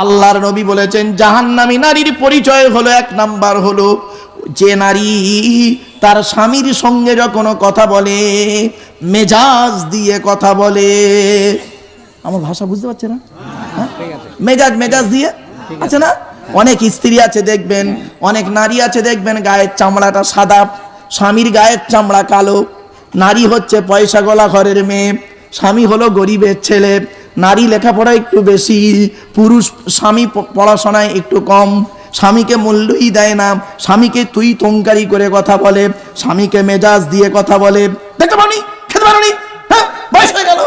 আল্লাহর নবী বলেছেন, জাহান্নামী নারীর পরিচয় হলো এক নাম্বার হলো যে নারী তার স্বামীর সঙ্গে যখন কথা বলে, মেজাজ দিয়ে কথা বলে। আমার ভাষা বুঝতে পারছে না? হ্যাঁ? মেজাজ মেজাজ দিয়ে? আছে না? অনেক স্ত্রী আছে দেখবেন, অনেক নারী আছে দেখবেন, গায়ের চামড়াটা সাদা, স্বামীর গায়ের চামড়া কালো। নারী হচ্ছে পয়সা গলা ঘরের মেয়ে, স্বামী হলো গরিবের ছেলে। নারী লেখাপড়া একটু বেশি, পুরুষ স্বামী পড়াশোনায় একটু কম, স্বামীকে মূল্যই দেয় না, স্বামীকে তুই তঙ্কারি করে কথা বলে, স্বামীকে মেজাজ দিয়ে কথা বলে। দেখতে পারি খেতে পারি হ্যাঁ? বয়স হয়ে গেল?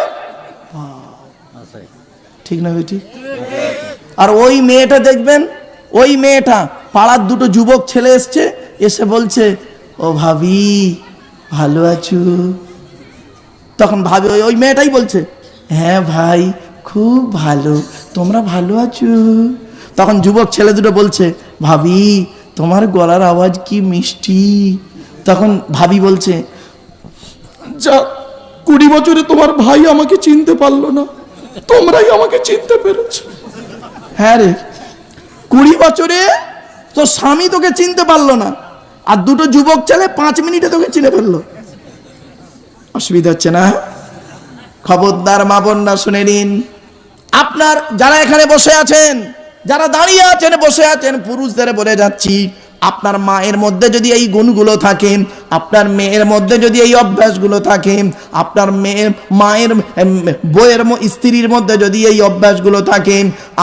ঠিক না বেটি? আর ওই মেয়েটা দেখবেন, ওই মেয়েটা, পাড়ার দুটো যুবক ছেলে এসছে, এসে বলছে, ও ভাবি, ভালো আছো? তখন ভাবি ওই ওই মেয়েটাই বলছে হ্যাঁ ভাই, খুব ভালো। তোমরা ভালো আছো? তখন যুবক ছেলে দুটো বলছে, ভাবি, তোমার গলার আওয়াজ কি মিষ্টি? তখন ভাবি বলছে, যা, কুড়ি বছরে তোমার ভাই আমাকে চিনতে পারল না। তোমরাই আমাকে চিনতে পেরেছ। হ্যাঁ রে, কুড়ি বছরে তো স্বামী তোকে চিনতে পারল না, আর দুটো যুবক ছেলে পাঁচ মিনিটে তোকে চিনে ফেলল। অসুবিধা হচ্ছে না? খবরদার মা বোনরা, শুনে নিন। আপনার যারা এখানে বসে আছেন, যারা দাঁড়িয়ে আছেন, বসে আছেন, পুরুষদের বলে যাচ্ছি, আপনার মায়ের মধ্যে যদি এই গুণগুলো থাকে আপনার মেয়ের মধ্যে যদি এই অভ্যাসগুলো থাকে আপনার মেয়ের, মায়ের বইয়ের স্ত্রীর মধ্যে যদি এই অভ্যাসগুলো থাকে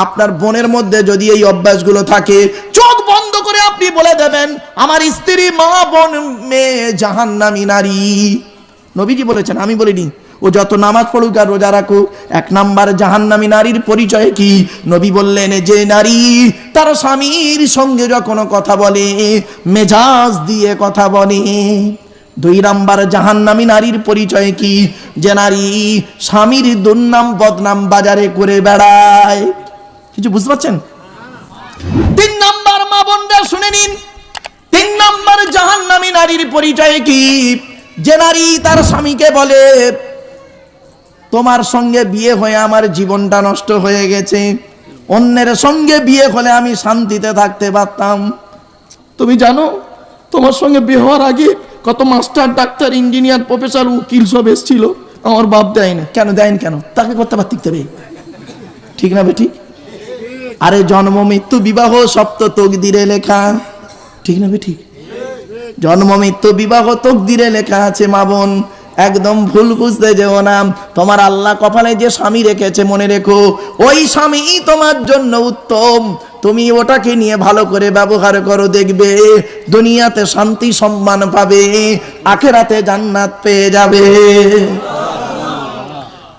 আপনার বোনের মধ্যে যদি এই অভ্যাসগুলো থাকে, চোখ বন্ধ করে আপনি বলে দেবেন, আমার স্ত্রী, মা, বোন, মেয়ে, জাহান্নামী নারী। নবীজি বলেছেন, আমি বলিনি ও যত নামাজ পড়ুক আর রোজা রাখুক, এক নাম্বার জাহান্নামী নারীর পরিচয় কি? নবী বললেন, যে নারী তার স্বামীর সঙ্গে যখন কথা বলে, মেজাজ দিয়ে কথা বলে। দুই নাম্বার জাহান্নামী নারীর পরিচয় কি? যে নারী স্বামীর দুর্নাম বদনাম বাজারে করে বেড়ায়। কিছু বুঝতে পারছেন? তিন নাম্বার মা বোনরা শুনে নিন। তিন নাম্বার জাহান্নামী নারীর পরিচয় কি? যে নারী তার স্বামীকে বলে তোমার সঙ্গে বিয়ে হয়ে আমার জীবনটা নষ্ট হয়ে গেছে। অন্যের সঙ্গে বিয়ে হলে আমি শান্তিতে থাকতে পারতাম। তুমি জানো তোমার সঙ্গে বিয়ে হওয়ার আগে কত মাস্টার ডাক্তার ইঞ্জিনিয়ার প্রফেসর উকিল সব এসেছিল। আমার বাপ দেয় না। কেন দেয়নি কেন? তাকে করতে পারতে হবে ঠিক না বেটি? আরে জন্ম মৃত্যু বিবাহ সপ্ত তকদিরে লেখা। ঠিক না ঠিক জন্ম মৃত্যু বিবাহ তকদিরে লেখা আছে মা বোন। একদম ভুল বুঝতে যেও না। তোমার আল্লাহ কপালে যে স্বামী রেখেছে, মনে রেখো, ওই স্বামী তোমার জন্য উত্তম। তুমি ওটাকে নিয়ে ভালো করে ব্যবহার করো, দেখবে দুনিয়াতে শান্তি সম্মান পাবে, আখেরাতে জান্নাত পেয়ে যাবে।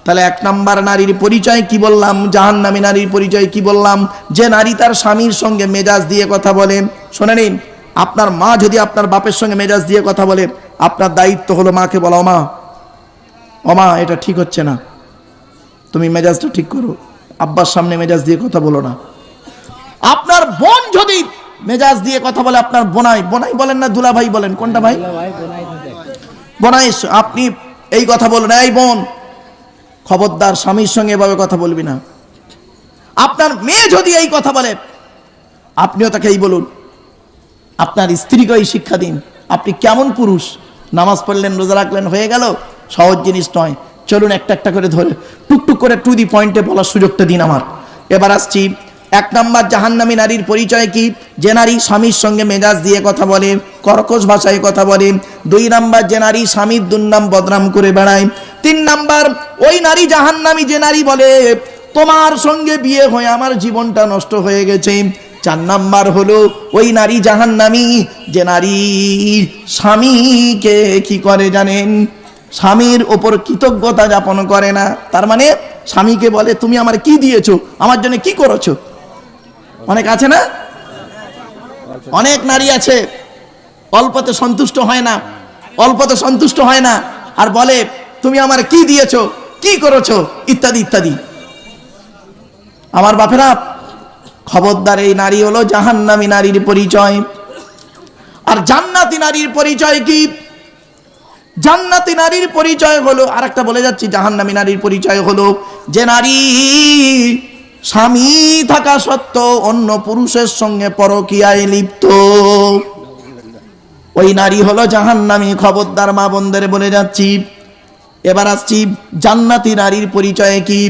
তাহলে এক নাম্বার নারীর পরিচয় কি বললাম? জাহান্নামী নারীর পরিচয় কি বললাম? যে নারী তার স্বামীর সঙ্গে মেজাজ দিয়ে কথা বলে। শোনে নিন আপনার মা যদি আপনার বাপের সঙ্গে মেজাজ দিয়ে কথা বলে আপনার দায়িত্ব হলো মাকে বলা মা অমা এটা ঠিক হচ্ছে না। তুমি মেজাজটা ঠিক করো। আব্বার সামনে মেজাজ দিয়ে কথা বলো না। আপনার বোন যদি মেজাজ দিয়ে কথা বলে, আপনার বোনাই বোনাই বলেন না দুলা ভাই বলেন, কোনটা ভাই? বোনাই, আপনি এই কথা বলুন, এই বোন, খবরদার স্বামীর সঙ্গে এভাবে কথা বলবি না। আপনার মেয়ে যদি এই কথা বলে, আপনিও তাকে এই বলুন, আপনার স্ত্রীকে এই শিক্ষা দিন। আপনি কেমন পুরুষ নামাজ পড়লেন, রোজা রাখলেন, হয়ে গেল। সহজ জিনিস নয়। চলুন একটা একটা করে ধরে টুকটুক করে টু দি পয়েন্টে বলার সুযোগটা দিন আমার। এবার আসছি, এক নাম্বার, জাহান্নামী নারীর পরিচয় কি? যে নারী স্বামীর সঙ্গে মেজাজ দিয়ে কথা বলে, কর্কশ ভাষায় কথা বলে। দুই নাম্বার, যে নারী স্বামীর দুর্নাম বদনাম করে বেড়ায়। তিন নাম্বার, ওই নারী জাহান্নামী যে নারী বলে, তোমার সঙ্গে বিয়ে হয়ে আমার জীবনটা নষ্ট হয়ে গেছে। চার নাম্বার হলো, ওই নারী জাহান্নামী, যে নারী স্বামীকে কি করে জানেন? স্বামীর ওপর কৃতজ্ঞতা যাপন করে না। তার মানে স্বামীকে বলে, তুমি আমার কি দিয়েছ? আমার জন্য কি করেছ? অনেক আছে না? অনেক নারী আছে, অল্পতে সন্তুষ্ট হয় না, অল্পতে সন্তুষ্ট হয় না, আর বলে, তুমি আমার কি দিয়েছ? কি করেছ? ইত্যাদি ইত্যাদি। আমার বাপেরা খবরদার এই নারী হলো জাহান্নামী নারীর পরিচয়। আর জান্নাতি নারীর পরিচয় কি? জান্নাতি নারীর পরিচয় হলো আর একটা বলে যাচ্ছি, জাহান্নামী নারীর পরিচয় হলো যে নারী স্বামী থাকা সত্ত্বেও অন্য পুরুষের সঙ্গে পরকীয়ায় লিপ্ত। ওই নারী হলো জাহান্নামী, খবরদার মা বোনদের বলে যাচ্ছি। এবার আসছি, জান্নাতি নারীর পরিচয় কি?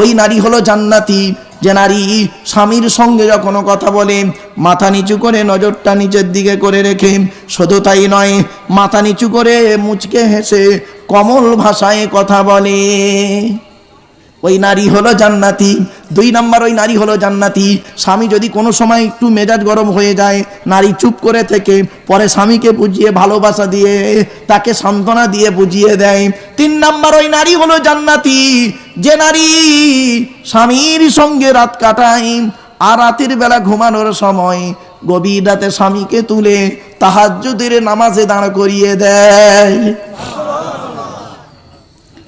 ওই নারী হলো জান্নাতি যে নারী স্বামীর সঙ্গে যখন কথা বলে, মাথা নিচু করে নজরটা নিচের দিকে করে রেখে, শুধু তাই নয়, মাথা নিচু করে মুচকে হেসে কমল ভাষায় কথা বলে। ওই নারী হলো জান্নাতি। দুই নাম্বার, ওই নারী হলো জান্নাতি। স্বামী যদি কোনো সময় একটু মেজাজ গরম হয়ে যায়, নারী চুপ করে থেকে, পরে স্বামীকে বুঝিয়ে ভালোবাসা দিয়ে, তাকে সান্ত্বনা দিয়ে বুঝিয়ে দেয়। তিন নাম্বার, ওই নারী হলো জান্নাতি। যে নারী স্বামীর সঙ্গে রাত কাটায় আর রাতের বেলা ঘুমানোর সময় গভীর রাতে স্বামীকে তুলে তাহাজ্জুদের নামাজে দাঁড় করিয়ে দেয়।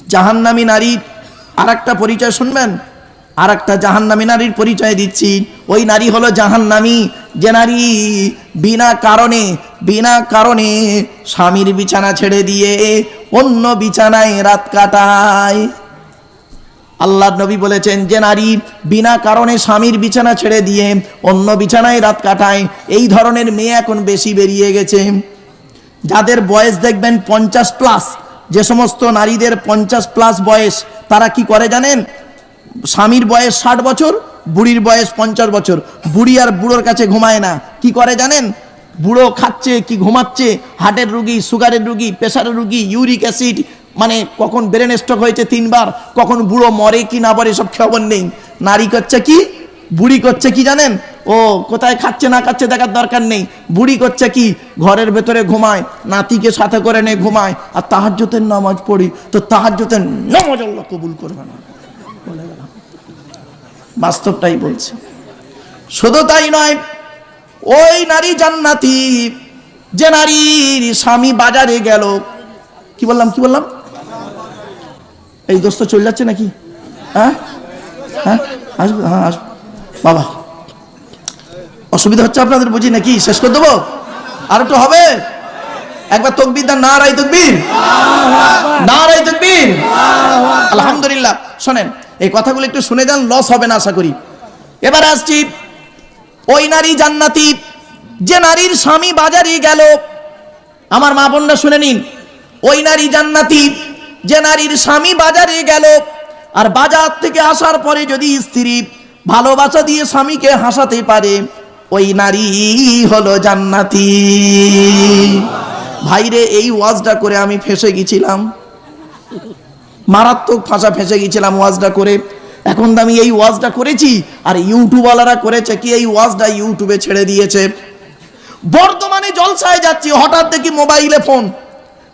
জাহান্নামী নারীর আর একটা পরিচয় শুনবেন? আর একটা জাহান্নামী নারীর পরিচয় দিচ্ছি। ওই নারী হলো জাহান্নামী। যে নারী বিনা কারণে বিনা কারণে স্বামীর বিছানা ছেড়ে দিয়ে অন্য বিছানায় রাত কাটায়। আল্লাহ নবী বলেছেন যে নারী বিনা কারণে স্বামীর বিছানা ছেড়ে দিয়ে অন্য বিছানায় রাত কাটায়, এই ধরনের মেয়ে এখন বেশি বেরিয়ে গেছে। যাদের বয়স দেখবেন পঞ্চাশ প্লাস যে সমস্ত নারীদের পঞ্চাশ প্লাস বয়স, তারা কি করে জানেন? স্বামীর বয়স ষাট বছর, বুড়ির বয়স পঞ্চাশ বছর। বুড়ি আর বুড়োর কাছে ঘুমায় না। কি করে জানেন? বুড়ো খাচ্ছে, কি ঘুমাচ্ছে? হার্টের রুগী সুগারের রুগী প্রেশারের রুগী ইউরিক অ্যাসিড মানে কখন ব্রেন স্ট্রোক হয়েছে তিনবার, কখন বুড়ো মরে কি না মরে সব খবর নেই। নারী করছে কি? বুড়ি করছে কি জানেন? ও কোথায় খাচ্ছে না খাচ্ছে দেখার দরকার নেই। বুড়ি করছে কি? ঘরের ভেতরে ঘুমায়, নাতিকে সাথে করে নিয়ে ঘুমায়, আর তাহার তাহাজ্যতের নামাজ পড়ি, তো তাহার তাহাজ্যতের নামাজ আল্লাহ কবুল করবে না। বাস্তবটাই বলছে। শুধু তাই নয়, ওই নারী জান্নাতি, যে নারীর স্বামী বাজারে গেল, কি বললাম কি বললাম? এই দোস্ত চলে যাচ্ছে নাকি? হ্যাঁ? হ্যাঁ? আসবে হ্যাঁ আসবে। বাবা। অসুবিধা হচ্ছে আপনাদের বুঝি নাকি? শেষ করে দেবো? আর একটু হবে? একবার তকবির না রাই তকবির। না রাই তকবির। আলহামদুলিল্লাহ। শোনেন, এই কথাগুলো একটু শুনে যান লস হবে না, আশা করি। এবার আসছি, ওই নারী জান্নাতি, যে নারীর স্বামী বাজারে গেল। আমার মা বোনরা শুনে নিন, ওই নারী জান্নাতি যে নারীর স্বামী বাজারে গেল, আর বাজার থেকে আসার পরে যদি স্ত্রী ভালোবাসা দিয়ে স্বামীকে হাসাতে পারে, ওই নারী হলো জান্নাতি। ভাইরে, এই ওয়াজটা করে আমি ফেসে গেছিলাম। মারাত্মক ফাঁসা ফেসে গেছিলাম ওয়াজটা করে। এখন তো আমি এই ওয়াজটা করেছি, আর ইউটিউবওয়ালারা করেছে কি এই ওয়াজটা ইউটিউবে ছেড়ে দিয়েছে। বর্তমানে জলসায় যাচ্ছি, হঠাৎ দেখি মোবাইলে ফোন।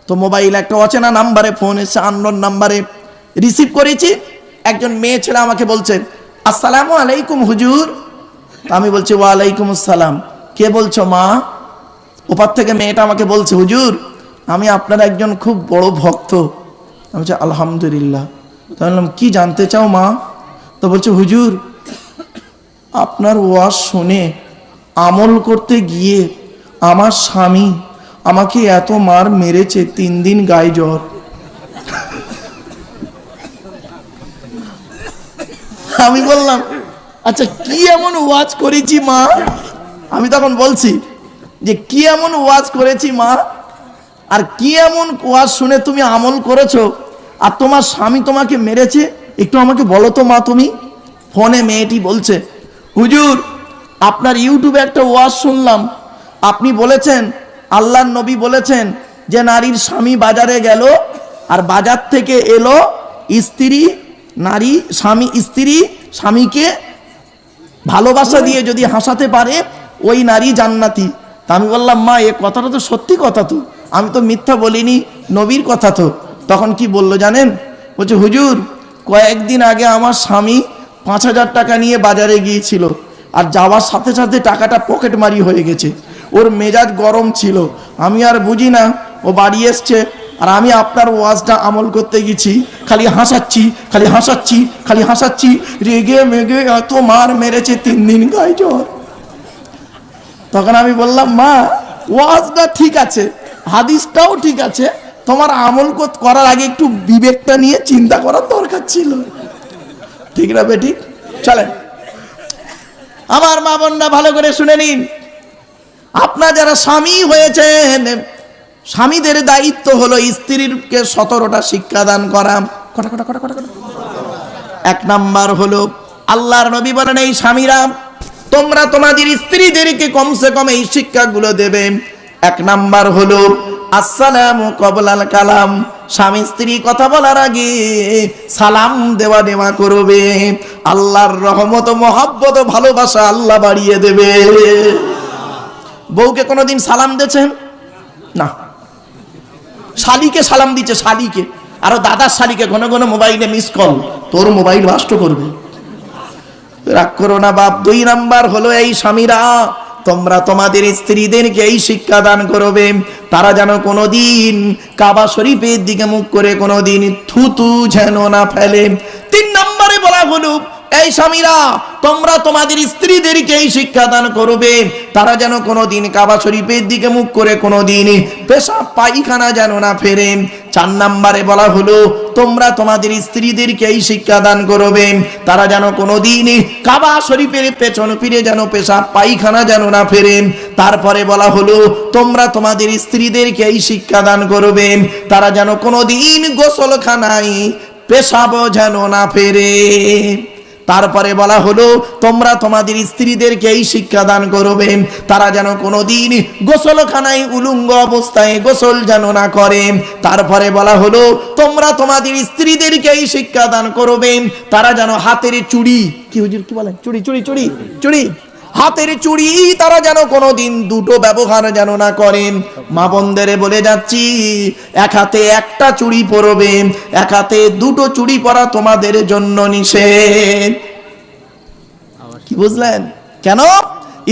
তো মোবাইল একটা অচেনা নাম্বারে, ফোন এসে আননোন নাম্বারে রিসিভ করেছি। একজন মেয়ে ছেলে আমাকে বলছে, আসসালামু আলাইকুম হুজুর। আমি বলছি, ওয়ালাইকুম আসসালাম। কে বলছো মা? ওপার থেকে মেয়েটা আমাকে বলছে, হুজুর, আমি আপনার একজন খুব বড় ভক্ত। আমি বলছি, আলহামদুলিল্লাহ। তো বললাম, কি জানতে চাও মা? তো বলছে, হুজুর, আপনার ওয়াজ শুনে আমল করতে গিয়ে আমার স্বামী আমাকে এত মার মেরেছে, তিন দিন গায়ে জ্বর। আমি বললাম আচ্ছা কি এমন ওয়াজ করেছি মা? আমি তখন বলছি যে, কি এমন ওয়াজ করেছি মা? আর কি এমন ওয়াজ শুনে তুমি আমল করেছ? আর তোমার স্বামী তোমাকে মেরেছে? একটু আমাকে বলো তো মা তুমি। ফোনে মেয়েটি বলছে, হুজুর, আপনার ইউটিউবে একটা ওয়াজ শুনলাম। আপনি বলেছেন আল্লাহর নবী বলেছেন যে নারীর স্বামী বাজারে গেল আর বাজার থেকে এলো স্ত্রী, নারী, স্বামী, স্ত্রী, স্বামীকে ভালোবাসা দিয়ে যদি হাসাতে পারে, ওই নারী জান্নাতি। তা আমি বললাম, মা, এ কথাটা তো সত্যি কথা তো। আমি তো মিথ্যা বলিনি, নবীর কথা তো। তখন কি বলল জানেন? বলছে, হুজুর, কয়েকদিন আগে আমার স্বামী পাঁচ হাজার টাকা নিয়ে বাজারে গিয়েছিল। আর যাওয়ার সাথে সাথে টাকাটা পকেট মারি হয়ে গেছে। ওর মেজাজ গরম ছিল। আমি আর বুঝি না, ও বাড়ি এসছে আর আমি আপনার ওয়াজটা আমল করতে গেছি। খালি হাসাচ্ছি খালি হাসাচ্ছি খালি হাসাচ্ছি। রেগে মেগে এত মার মেরেছে তিন দিন গায়ে জ্বর। তখন আমি বললাম, মা, ওয়াজটা ঠিক আছে, হাদিসটাও ঠিক আছে, তোমার আমল করার আগে একটু বিবেকটা নিয়ে চিন্তা করার দরকার ছিল। ঠিক না বেটি? চলেন। আমার মা বোনরা ভালো করে শুনে নিন। আপনার যারা স্বামী হয়েছেন। স্বামীদের দায়িত্ব হলো স্ত্রীকে সতেরোটা শিক্ষা দান করা। এক নাম্বার হলো আল্লাহর নবী বলেন, এই স্বামীরা, তোমরা তোমাদের স্ত্রীদেরকে কমসে কম এই শিক্ষাগুলো দেবে। এক নাম্বার হলো, আসসালামু কবলাল কালাম। স্বামী স্ত্রী কথা বলার আগে সালাম দেওয়া নেওয়া করবে। আল্লাহর রহমত মহাব্বত ভালোবাসা আল্লাহ বাড়িয়ে দেবে। বউকে কোনোদিন সালাম দিয়েছেন? না। শালিকে সালাম দিচ্ছে শালিকে। আরও দাদার শালিকে ঘন ঘন মোবাইলে মিস কল তোর মোবাইল নষ্ট করবে। রাগ করো না বাপ, দুই নাম্বার হলো এই স্বামীরা। তোমরা তোমাদের স্ত্রীদেরকে এই শিক্ষা দান করবে। তারা যেন কোনোদিন কাবা শরীফের দিকে মুখ করে কোনোদিন থুতু যেন না ফেলে। তিন নম্বরে বলা হলো এই স্বামীরা, তোমরা তোমাদের স্ত্রীদেরকে এই শিক্ষা দান করবে। তারা যেন কোনোদিন কাবা শরীফের দিকে মুখ করে কোনোদিন পেশাব পায়খানা যেন না ফেরে। চার নাম্বারে বলা হলো, তোমরা তোমাদের স্ত্রীদেরকে এই শিক্ষা দান করবে। তারা যেন কোনোদিন কাবা শরীফের পেছন ফিরে যেন পেশাব পায়খানা যেন না ফেরে। তারপরে বলা হলো, তোমরা তোমাদের স্ত্রীদেরকে এই শিক্ষা দান করবে। তারা যেন কোনোদিন গোসলখানায় পেশাব যেন না ফেরে। তারপরে বলা হলো, তোমরা তোমাদের স্ত্রীদেরকে এই শিক্ষা দান করবে। তারা যেন কোনোদিন গোসলখানায় উলুঙ্গ অবস্থায় গোসল যেন না করে। তারপরে বলা হলো, তোমরা তোমাদের স্ত্রীদেরকে এই শিক্ষা দান করবে। তারা যেন হাতের চুড়ি কি হুজুর কি বলেন চুড়ি চুড়ি চুড়ি চুড়ি। হাতের চুড়ি তারা যেন কোনোদিন দুটো ব্যবহার যেন না করেন। মা বন্ধেরে বলে যাচ্ছি, এক হাতে একটা চুড়ি পরবে, এক হাতে দুটো চুড়ি পরা তোমাদের জন্য নিষেধ। কি বুঝলেন? কেন?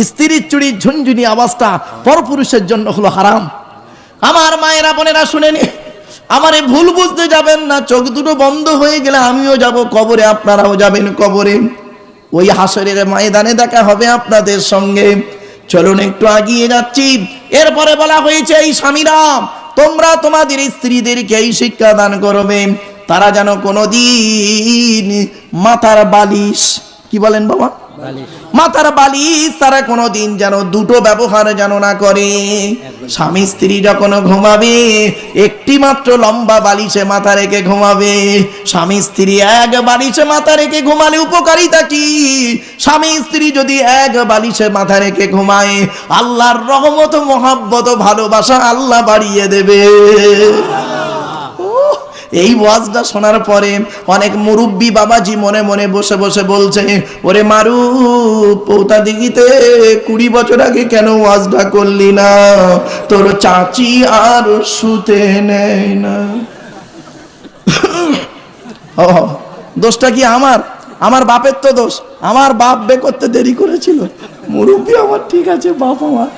স্ত্রীর চুড়ির ঝুনঝুনি আওয়াজটা পরপুরুষের জন্য হলো হারাম। আমার মায়েরা বোনেরা শুনেনি আমারে ভুল বুঝতে যাবেন না, চোখ দুটো বন্ধ হয়ে গেলে আমিও যাব, কবরে আপনারাও যাবেন কবরে। ওই হাসরের ময়দানে দেখা হবে আপনাদের সঙ্গে। চলুন একটু আগিয়ে যাচ্ছি। এরপরে বলা হয়েছে, এই স্বামীরা, তোমরা তোমাদের স্ত্রীদেরকে এই শিক্ষা দান করবে। তারা যেন কোনো দিন মাথার বালিশ কি বলেন বাবা? মাথার বালিশ তারা কোনোদিন যেন দুটো ব্যবহার যেন না করে। স্বামী স্ত্রী যখন ঘুমাবে একটি মাত্র লম্বা বালিশে মাথা রেখে ঘুমাবে। স্বামী স্ত্রী এক বালিশে মাথা রেখে ঘুমালে উপকারিতা কি? স্বামী স্ত্রী যদি এক বালিশে মাথা রেখে ঘুমায় আল্লাহর রহমত মহাব্বত ভালোবাসা আল্লাহ বাড়িয়ে দেবে। এই ওয়াজটা শোনার পরে অনেক মুরব্বী বাবাজি মনে মনে বসে বসে বলছে, ওরে মারু পৌতা দিঘিতে কুড়ি বছর আগে কেন ওয়াজটা করলি না? তোর চাচি আর শুতে নেয় না। ও, দোষটা কি আমার? আমার বাপের তো দোষ। আমার বাপ বে করতে দেরি করেছিল। মুরব্বী আমার, ঠিক আছে, বাপ আমার।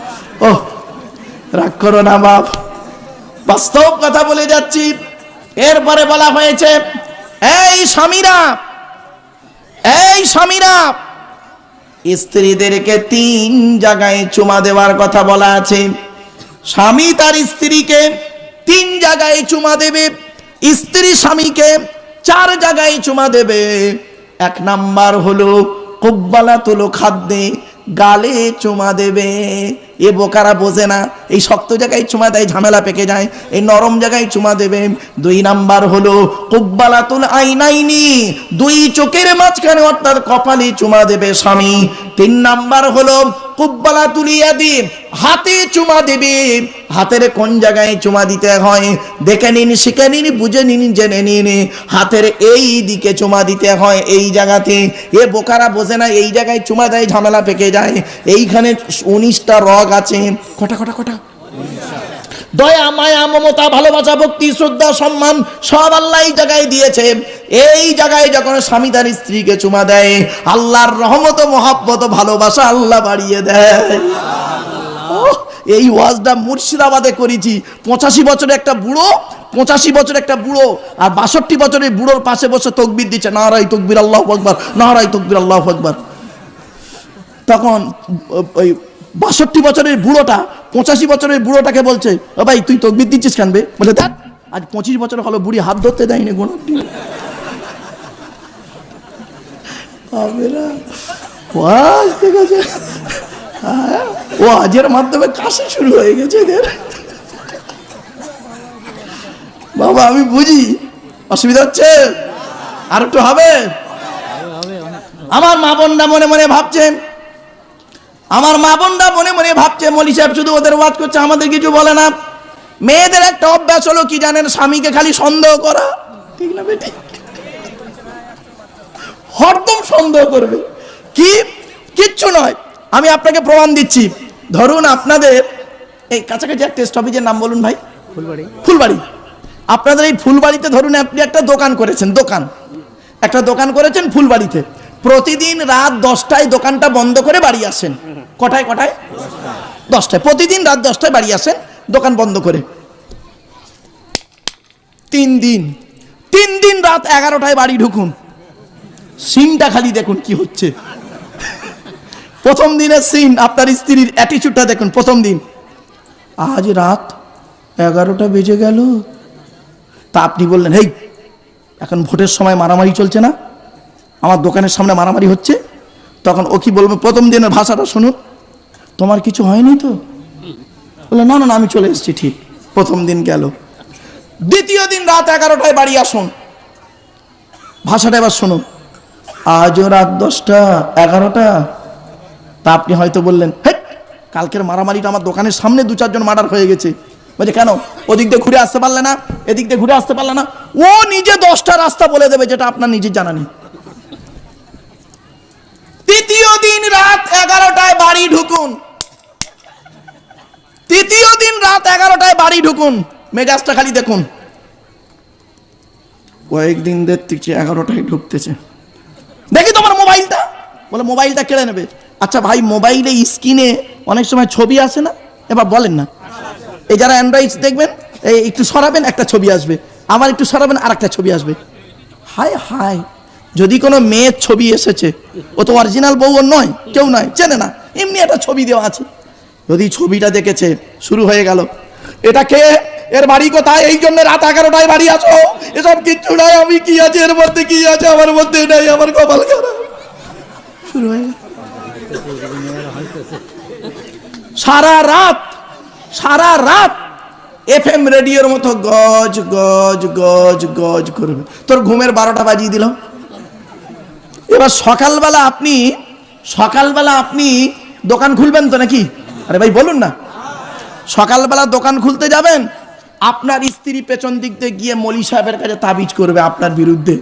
ও রাগ করো না বাপ। বাস্তব কথা বলে যাচ্ছি। এরপরে বলা হয়েছে, এই স্বামীরা এই স্বামীরা, স্ত্রীদেরকে তিন জায়গায় চুমা দেওয়ার কথা বলা আছে। স্বামী তার স্ত্রীকে তিন জায়গায় চুমা দেবে, স্ত্রী স্বামীকে চার জায়গায় চুমা দেবে। এক নাম্বার হলো কুব্বালা তুলো খাদ্যে গালে চুমা দেবে। এ বোকারা বোঝে না। এই শক্ত জায়গায় চুমা দেয়, ঝামেলা পেকে যায়। এই নরম জায়গায় চুমা দেবে। দুই নাম্বার হলো, কুব্বালাতুল আইনাইনি, দুই চোখের মাঝখানে অর্থাৎ কপালে চুমা দেবে স্বামী। তিন নাম্বার হলো কুব্বালা তুলিয়া দি হাতে চুমা দেবে। হাতের কোন জায়গায় চুমা দিতে হয়? দেখে নিন, শিখে নিন, বুঝে নিন, জেনে নিন। হাতের এই দিকে চুমা দিতে হয় এই জায়গাতে। এ বোকারা বোঝে না, এই জায়গায় চুমা দেয়, ঝামেলা পেকে যায়। এইখানে উনিশটা রগ আছে কটা কটা কটা? দয়া, মায়া, মমতা, ভালোবাসা, ভক্তি, শ্রদ্ধা, সম্মান, সব আল্লাহ এই জায়গায় দিয়েছে। এই জায়গায় যখন স্বামী তার স্ত্রীকে চুমা দেয়, আল্লাহর রহমত মহাব্বত ভালোবাসা আল্লাহ বাড়িয়ে দেয়। এই ওয়াজটা মুর্শিদাবাদে করেছি। পঁচাশি বছরের একটা বুড়ো, পঁচাশি বছর একটা বুড়ো, আর বাষট্টি বছরের বুড়োর পাশে বসে তকবির দিচ্ছে নারাই তকবির আল্লাহ আকবর নারাই তকবির আল্লাহ আকবর। তখন, ওই বাষট্টি বছরের বুড়োটা পঁচাশি বছরের বুড়োটাকে বলছে ও ভাই তুই তকবির দিচ্ছিস কানবে বলে দেখ আজ পঁচিশ বছর হলো বুড়ি হাত ধরতে দেয়নি গোনাটি হবে না ওয়াজ দেখেছে হ্যাঁ, মাধ্যমে কাশি শুরু হয়ে গেছে এদের। বাবা আমি বুঝি অসুবিধা হচ্ছে? আর একটু হবে? আমার মা বোনরা মনে মনে ভাবছে আমার মা বোনরা মনে মনে ভাবছে মলি সাহেব শুধু ওদের ওয়াজ করছে আমাদের কিছু বলে না। মেয়েদের একটা অভ্যাস হলো কি জানেন স্বামীকে খালি সন্দেহ করা। ঠিক না বেটি? হরদম সন্দেহ করবে। কি? কিচ্ছু নয়। আমি আপনাকে প্রমাণ দিচ্ছি। ধরুন আপনাদের এই কাছাকাছি এক টেস্ট অফিসের নাম বলুন ভাই। ফুলবাড়ি। ফুলবাড়ি। আপনাদের এই ফুলবাড়িতে ধরুন আপনি একটা দোকান করেছেন দোকান। একটা দোকান করেছেন ফুলবাড়িতে। প্রতিদিন রাত দশটায় দোকানটা বন্ধ করে বাড়ি আসেন। কটায় কটায়? দশটায়। প্রতিদিন রাত দশটায় বাড়ি আসেন, দোকান বন্ধ করে। তিন দিন। তিন দিন রাত এগারোটায় বাড়ি ঢুকুন। সিনটা খালি দেখুন কি হচ্ছে। প্রথম দিনের সিন, আপনার স্ত্রীর অ্যাটিচিউডটা দেখুন, প্রথম দিন। আজ রাত এগারোটা বেজে গেল। তা আপনি বললেন, হেই, এখন ভোটের সময় মারামারি চলছে না? আমার দোকানের সামনে মারামারি হচ্ছে, তখন ও কি বলবে, প্রথম দিনের ভাষাটা শুনুন। তোমার কিছু হয়নি তো? বলে, না না আমি চলে এসেছি, ঠিক, প্রথম দিন গেল। দ্বিতীয় দিন রাত এগারোটায় বাড়ি আসুন। ভাষাটা এবার শুনুন। আজও রাত দশটা, এগারোটা, তা আপনি হয়তো বললেন হেট কালকের মারামারিটা আমার দোকানের সামনে দু চারজন মার্ডার হয়ে গেছে। বলছে, কেন? ওদিক দিয়ে ঘুরে আসতে পারলে না? এদিক দিয়ে ঘুরে আসতে পারলে না? ও নিজে দশটা রাস্তা বলে দেবে, যেটা আপনার নিজের জানা নেই। তৃতীয় দিন রাত এগারোটায় বাড়ি ঢুকুন। তৃতীয় দিন রাত এগারোটায় বাড়ি ঢুকুন। মেজাজটা খালি দেখুন। কয়েকদিন দেখতেছি এগারোটায় ঢুকতেছে। দেখি তোমার মোবাইলটা। বলে মোবাইলটা কেড়ে নেবে। আচ্ছা ভাই মোবাইলে স্ক্রিনে অনেক সময় ছবি আসে না? এবার বলেন না। এই যারা অ্যান্ড্রয়েড দেখবেন এই একটু সরাবেন একটা ছবি আসবে। আবার একটু সরাবেন আর একটা ছবি আসবে। হায় হাই যদি কোনো মেয়ের ছবি এসেছে, ও তো অরিজিনাল বউ নয়, কেউ নয়, চেনে না, এমনি একটা ছবি দেওয়া আছে। যদি ছবিটা দেখেছে, শুরু হয়ে গেল। এটা কে? এর বাড়ি কোথায়? এই জন্য রাত এগারোটায় বাড়ি আসো। এসব কিচ্ছু নাই, আমি কি আছে? এর মধ্যে কি আছে? আমার মধ্যে নেই, আমার কপাল খারাপ। শুরু হয়ে। সারা রাত সারা রাত এফ এম রেডিওর মতো গজ গজ গজ গজ করবে। তোর ঘুমের বারোটা বাজিয়ে দিল এবার সকালবেলা আপনি সকালবেলা আপনি দোকান খুলবেন তো নাকি? আরে ভাই, বলুন না। সকালবেলা দোকান খুলতে যাবেন, আপনার স্ত্রী পেছন দিক দিয়ে গিয়ে মলি সাহেবের কাছে তাবিজ করবে আপনার বিরুদ্ধে।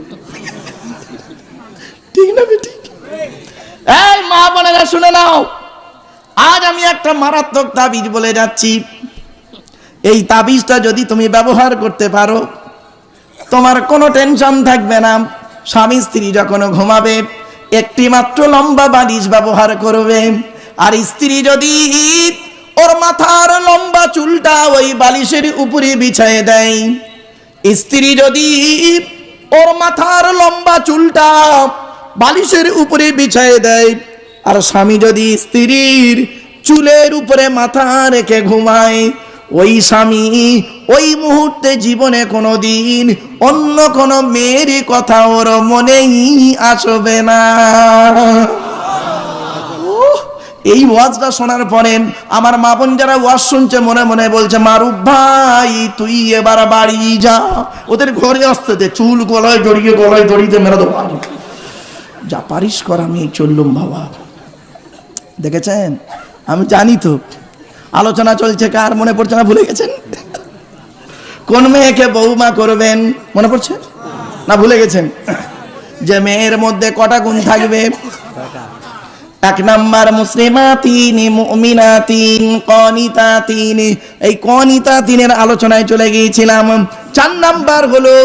ঠিক না ঠিক এই মা বোনেরা, শুনে নাও। আজ আমি একটা মারাত্মক তাবিজ বলে যাচ্ছি। এই তাবিজটা যদি তুমি ব্যবহার করতে পারো, তোমার কোনো টেনশন থাকবে না। স্বামী স্ত্রী যখন ঘুমাবে, একটি মাত্র লম্বা বালিশ ব্যবহার করবে। আর স্ত্রী যদি ওর মাথার লম্বা চুলটা ওই বালিশের উপরে বিছায় দেয়, স্ত্রী যদি ওর মাথার লম্বা চুলটা বালিশের উপরে বিছায় দেয়, আর স্বামী যদি স্ত্রীর চুলের উপরে মাথা রেখে ঘুমায় ওই স্বামী ওই মুহূর্তে জীবনে কোনো দিন অন্য কোনো মেয়ের কথা ওর মনেই আসবে না। এই ওয়াজটা শোনার পরে আমার মা বোন যারা ওয়াজ শুনছে মনে মনে বলছে, মারুফ ভাই, তুই এবার বাড়ি যা। ওদের ঘরে আসতে দে, চুল গলায় জড়িয়ে গলায় জড়িয়ে মেরা দেবো। যা পারিস কর আমি চললুম বাবা। দেখেছেন? আমি জানি তো। আলোচনা চলছে, কার মনে পড়ছে না ভুলে গেছেন? কোন মেয়েকে বৌমা করবেন? মনে পড়ছে? না ভুলে গেছেন? যে মেয়ের মধ্যে কটা গুণ থাকবে? এক নাম্বার তিন কনিতা তিন এই কনিতা তিনের আলোচনায় চলে গিয়েছিলাম। চার নাম্বার হলো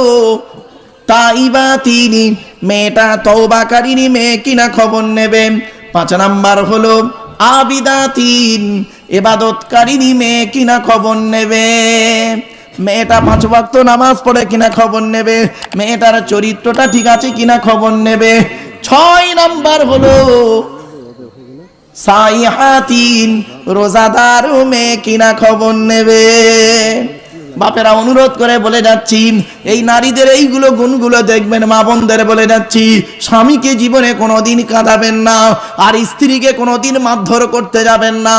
তাইবা তিনি মেয়েটা তওবাকারিনী, মেয়ে কিনা খবর নেবে? পাঁচ নাম্বার হলো আবিদা তিন এবাদতকারিনী মেয়ে কিনা খবর নেবে? মেয়েটা পাঁচ ভক্ত নামাজ পড়ে কিনা খবর নেবে? মেয়েটার চরিত্রটা ঠিক আছে কিনা খবর নেবে? ছয় নাম্বার হলো, সাইহাতিন রোজাদার মেয়ে কিনা খবর নেবে? বাপেরা অনুরোধ করে বলে যাচ্ছি, এই নারীদের এইগুলো গুণগুলো দেখবেন, মা বোনদের বলে যাচ্ছি, স্বামীকে জীবনে কোনোদিন কাঁদাবেন না, আর স্ত্রীকে কোনোদিন মারধর করতে যাবেন না।